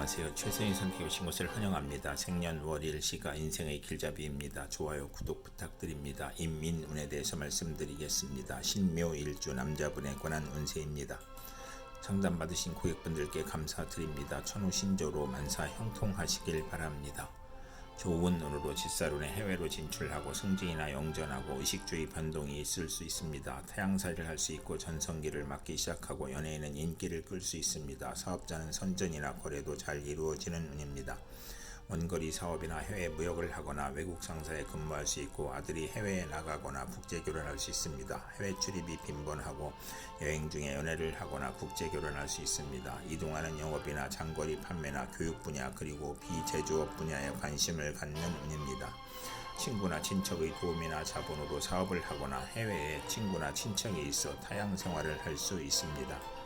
안녕하세요. 최선의 선택 오신 것을 환영합니다. 생년 월일 시가 인생의 길잡이입니다. 좋아요, 구독 부탁드립니다. 인민운에 대해서 말씀드리겠습니다. 신묘일주 남자분에 관한 운세입니다. 상담 받으신 고객분들께 감사드립니다. 천우신조로 만사 형통하시길 바랍니다. 좋은 운으로 집사론에 해외로 진출하고 승진이나 영전하고 의식주의 변동이 있을 수 있습니다. 태양살이를 할 수 있고 전성기를 맞기 시작하고 연예인은 인기를 끌 수 있습니다. 사업자는 선전이나 거래도 잘 이루어지는 운입니다. 원거리 사업이나 해외 무역을 하거나 외국 상사에 근무할 수 있고 아들이 해외에 나가거나 국제 결혼할 수 있습니다. 해외 출입이 빈번하고 여행 중에 연애를 하거나 국제 결혼할 수 있습니다. 이동하는 영업이나 장거리 판매나 교육 분야 그리고 비제조업 분야에 관심을 갖는 운입니다. 친구나 친척의 도움이나 자본으로 사업을 하거나 해외에 친구나 친척이 있어 타양 생활을 할 수 있습니다.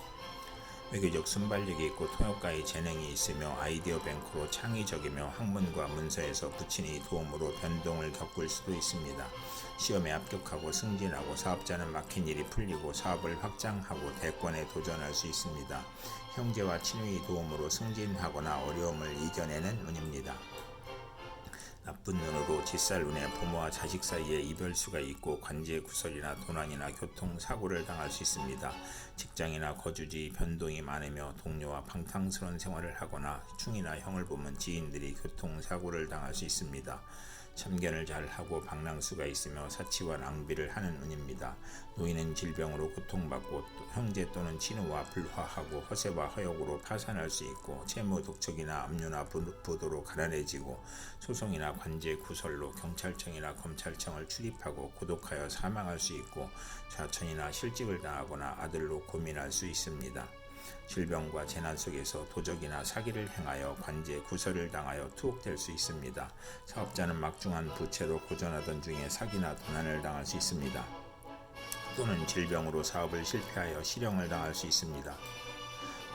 외교적 순발력이 있고 통역가의 재능이 있으며 아이디어 뱅크로 창의적이며 학문과 문서에서 부친의 도움으로 변동을 겪을 수도 있습니다. 시험에 합격하고 승진하고 사업자는 막힌 일이 풀리고 사업을 확장하고 대권에 도전할 수 있습니다. 형제와 친구의 도움으로 승진하거나 어려움을 이겨내는 운입니다. 나쁜 눈으로 짓살 눈에 부모와 자식 사이에 이별수가 있고 관제 구설이나 도난이나 교통 사고를 당할 수 있습니다. 직장이나 거주지 변동이 많으며 동료와 방탕스러운 생활을 하거나 충이나 형을 보면 지인들이 교통 사고를 당할 수 있습니다. 참견을 잘 하고 방랑수가 있으며 사치와 낭비를 하는 운입니다. 노인은 질병으로 고통받고 또 형제 또는 친우와 불화하고 허세와 허욕으로 파산할 수 있고 채무 독촉이나 압류나 부- 부도로 가난해지고 소송이나 관제 구설로 경찰청이나 검찰청을 출입하고 고독하여 사망할 수 있고 좌천이나 실직을 당하거나 아들로 고민할 수 있습니다. 질병과 재난 속에서 도적이나 사기를 행하여 관제 구설을 당하여 투옥될 수 있습니다. 사업자는 막중한 부채로 고전하던 중에 사기나 도난을 당할 수 있습니다. 또는 질병으로 사업을 실패하여 실형을 당할 수 있습니다.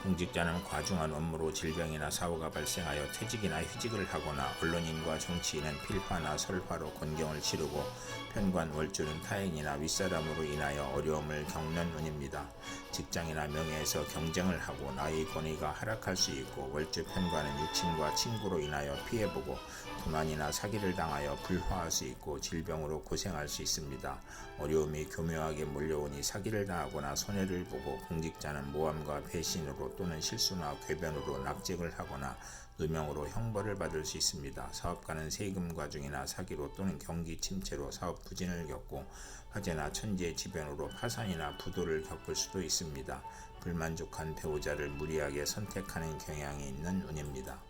공직자는 과중한 업무로 질병이나 사고가 발생하여 퇴직이나 휴직을 하거나 언론인과 정치인은 필화나 설화로 곤경을 치르고 편관 월주는 타행이나 윗사람으로 인하여 어려움을 겪는 운입니다. 직장이나 명예에서 경쟁을 하고 나의 권위가 하락할 수 있고 월주 편관은 유친과 친구로 인하여 피해보고 도난이나 사기를 당하여 불화할 수 있고 질병으로 고생할 수 있습니다. 어려움이 교묘하게 몰려오니 사기를 당하거나 손해를 보고 공직자는 모함과 배신으로 또는 실수나 궤변으로 낙직을 하거나 누명으로 형벌을 받을 수 있습니다. 사업가는 세금 과중이나 사기로 또는 경기 침체로 사업 부진을 겪고 화재나 천재 지변으로 파산이나 부도를 겪을 수도 있습니다. 불만족한 배우자를 무리하게 선택하는 경향이 있는 운입니다.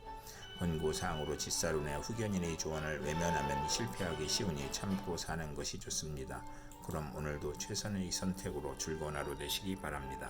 권고사항으로 짓사론의 후견인의 조언을 외면하면 실패하기 쉬우니 참고 사는 것이 좋습니다. 그럼 오늘도 최선의 선택으로 즐거운 하루 되시기 바랍니다.